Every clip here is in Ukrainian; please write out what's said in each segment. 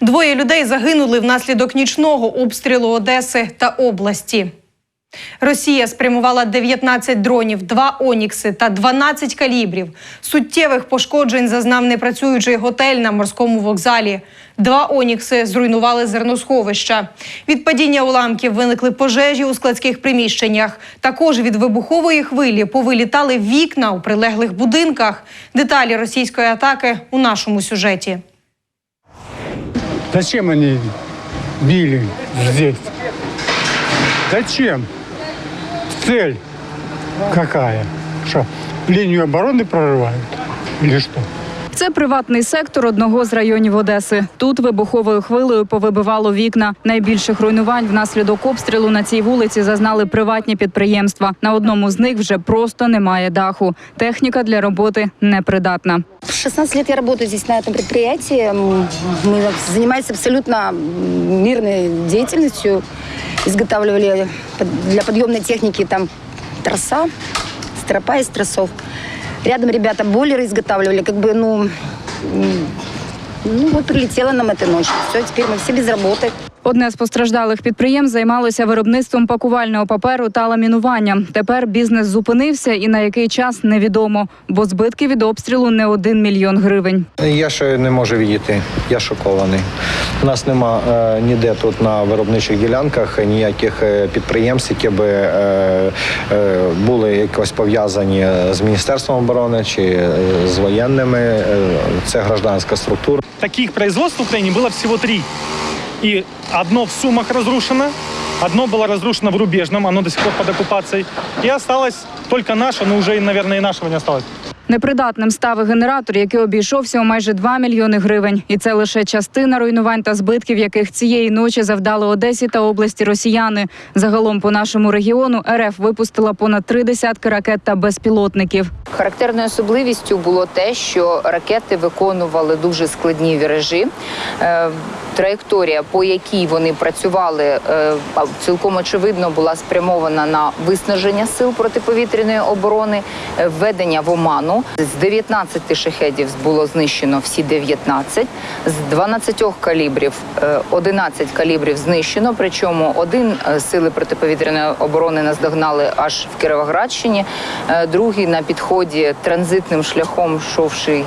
Двоє людей загинули внаслідок нічного обстрілу Одеси та області. Росія спрямувала 19 дронів, 2 онікси та 12 калібрів. Суттєвих пошкоджень зазнав непрацюючий готель на морському вокзалі. Два онікси зруйнували зерносховища. Від падіння уламків виникли пожежі у складських приміщеннях. Також від вибухової хвилі повилітали вікна у прилеглих будинках. Деталі російської атаки у нашому сюжеті. Зачем они били здесь? Зачем? Цель какая? Что, линию обороны прорывают? Или что? Це приватний сектор одного з районів Одеси. Тут вибуховою хвилею повибивало вікна. Найбільших руйнувань внаслідок обстрілу на цій вулиці зазнали приватні підприємства. На одному з них вже просто немає даху. Техніка для роботи непридатна. 16 лет я работаю здесь на этом предприятии. М, Мы занимались абсолютно м, мирной деятельностью. Изготавливали под- для подъемной техники там троса, стропа из тросов. Рядом ребята бойлеры изготавливали. Как бы, ну, м, ну вот прилетела нам эта ночь. Все, теперь мы все без работы. Одне з постраждалих підприємств займалося виробництвом пакувального паперу та ламінуванням. Тепер бізнес зупинився і на який час невідомо, бо збитки від обстрілу не один мільйон гривень. Я ще не можу відійти. Я шокований. У нас нема е, ніде тут на виробничих ділянках ніяких е, підприємств, які би е, е, були якось пов'язані з міністерством оборони чи е, з воєнними. Е, це гражданська структура. Таких производств в Украине было всего три. И одно в Сумах разрушено, одно было разрушено в Рубежном, оно до сих пор под оккупацией. И осталось только наше, но уже, наверное, и нашего не осталось. Непридатним став і генератор, який обійшовся у майже 2 мільйони гривень. І це лише частина руйнувань та збитків, яких цієї ночі завдали Одесі та області росіяни. Загалом по нашому регіону РФ випустила понад три десятки ракет та безпілотників. Характерною особливістю було те, що ракети виконували дуже складні віражі. Е, Траєкторія, по якій вони працювали, е, цілком очевидно була спрямована на виснаження сил протиповітряної оборони, е, введення в оману. З 19 шахедів було знищено всі 19, з 12 калібрів е, 11 калібрів знищено. Причому один е, сили протиповітряної оборони наздогнали аж в Кіровоградщині, е, другий на підході транзитним шляхом йшовши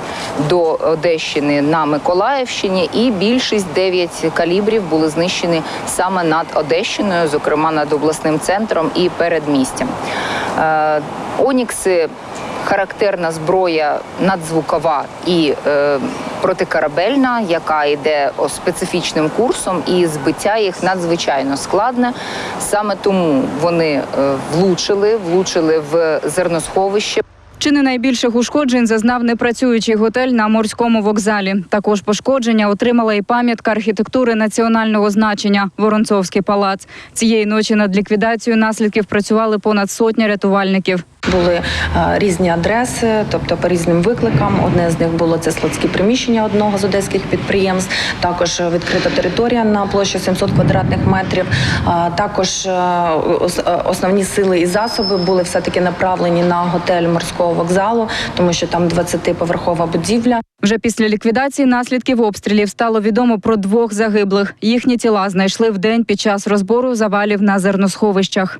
до Одещини на Миколаївщині, і більшість 9 калібрів були знищені саме над Одещиною, зокрема над обласним центром і передмістям. Е, Онікси характерна зброя надзвукова і е, протикорабельна, яка йде специфічним курсом, і збиття їх надзвичайно складне. Саме тому вони е, влучили, влучили в зерносховище. Чи не найбільших ушкоджень зазнав непрацюючий готель на морському вокзалі. Також пошкодження отримала і пам'ятка архітектури національного значення Воронцовський палац. Цієї ночі над ліквідацією наслідків працювали понад сотня рятувальників. Були е, різні адреси, тобто по різним викликам. Одне з них було це складські приміщення одного з одеських підприємств. Також е, відкрита територія на площі 700 квадратних метрів. Також е, ос- основні сили і засоби були все таки направлені на готель морського вокзалу, тому що там 20-поверхова будівля. Вже після ліквідації наслідків обстрілів стало відомо про двох загиблих. Їхні тіла знайшли в день під час розбору завалів на зерносховищах.